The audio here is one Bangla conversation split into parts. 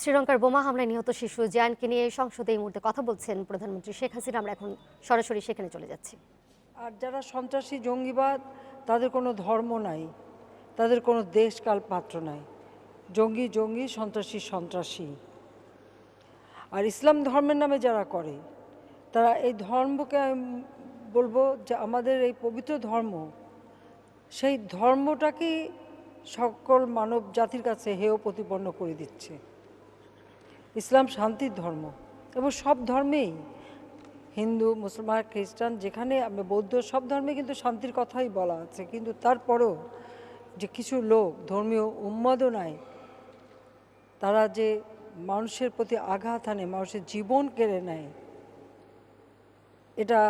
শ্রীলঙ্কার বোমা হামলায় নিহত শিশু জায়ানকে নিয়ে সংসদে এই মুহূর্তে কথা বলছেন প্রধানমন্ত্রী শেখ হাসিনা। আমরা এখন সরাসরি সেখানে চলে যাচ্ছি। আর যারা সন্ত্রাসী, জঙ্গিবাদ, তাদের কোনো ধর্ম নাই, তাদের কোনো দেশকাল পাত্র নাই। জঙ্গি জঙ্গি, সন্ত্রাসী সন্ত্রাসী। আর ইসলাম ধর্মের নামে যারা করে, তারা এই ধর্মকে আমি বলব যে আমাদের এই পবিত্র ধর্ম, সেই ধর্মটাকেই সকল মানব জাতির কাছে হেয় প্রতিপন্ন করে দিচ্ছে। ইসলাম শান্তির ধর্ম। এবং সব ধর্মেই হিন্দু, মুসলমান, খ্রিস্টান, যেখানে বৌদ্ধ, সব ধর্মে কিন্তু শান্তির কথাই বলা আছে। কিন্তু তারপরেও যে কিছু লোক ধর্মীয় উন্মাদনায় তারা যে মানুষের প্রতি আঘাত আনে, মানুষের জীবন কেড়ে নেয়, এটা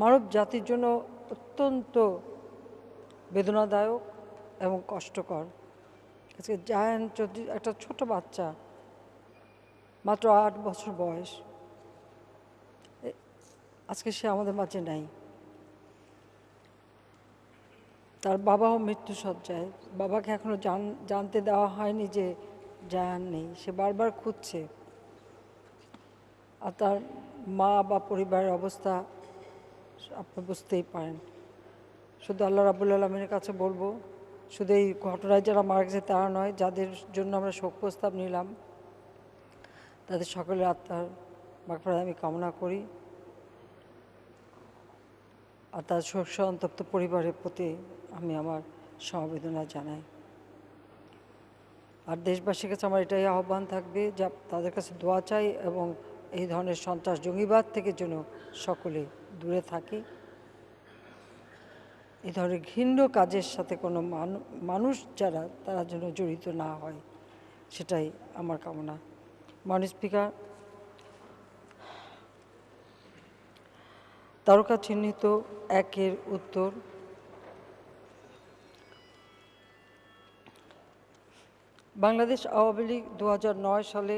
মানব জাতির জন্য অত্যন্ত বেদনাদায়ক এবং কষ্টকর। আজকে জায়ান চৌধুরী, একটা ছোট বাচ্চা মাত্র আট বছর বয়স। আজকে সে আমাদের মাঝে নাই। তার বাবাও মৃত্যু সজ্জায় বাবাকে এখনও জান, জানতে দেওয়া হয়নি যে জায়ান নেই। সে বারবার খুঁজছে। আর তার মা বা পরিবারের অবস্থা আপনি বুঝতেই পারেন। শুধু আল্লাহ রাবুল আলমের কাছে বলব, শুধু এই ঘটনায় যারা মারা গেছে তারা নয়, যাদের জন্য আমরা শোক প্রস্তাব নিলাম তাদের সকলের আত্মার মাগফিরাত আমি কামনা করি। আর তার শোক সন্তপ্ত পরিবারের প্রতি আমি আমার সমবেদনা জানাই। আর দেশবাসীর কাছে আমার এটাই আহ্বান থাকবে যা তাদের কাছে দোয়া চাই এবং এই ধরনের সন্ত্রাস জঙ্গিবাদ থেকে যেন সকলে দূরে থাকে। এই ধরনের ঘৃণ্য কাজের সাথে কোনো মানুষ যারা, তারা যেন জড়িত না হয়, সেটাই আমার কামনা। মাননীয় স্পিকার তারকা চিহ্নিত একের উত্তর বাংলাদেশ আওয়ামী লীগ দু হাজার নয় সালে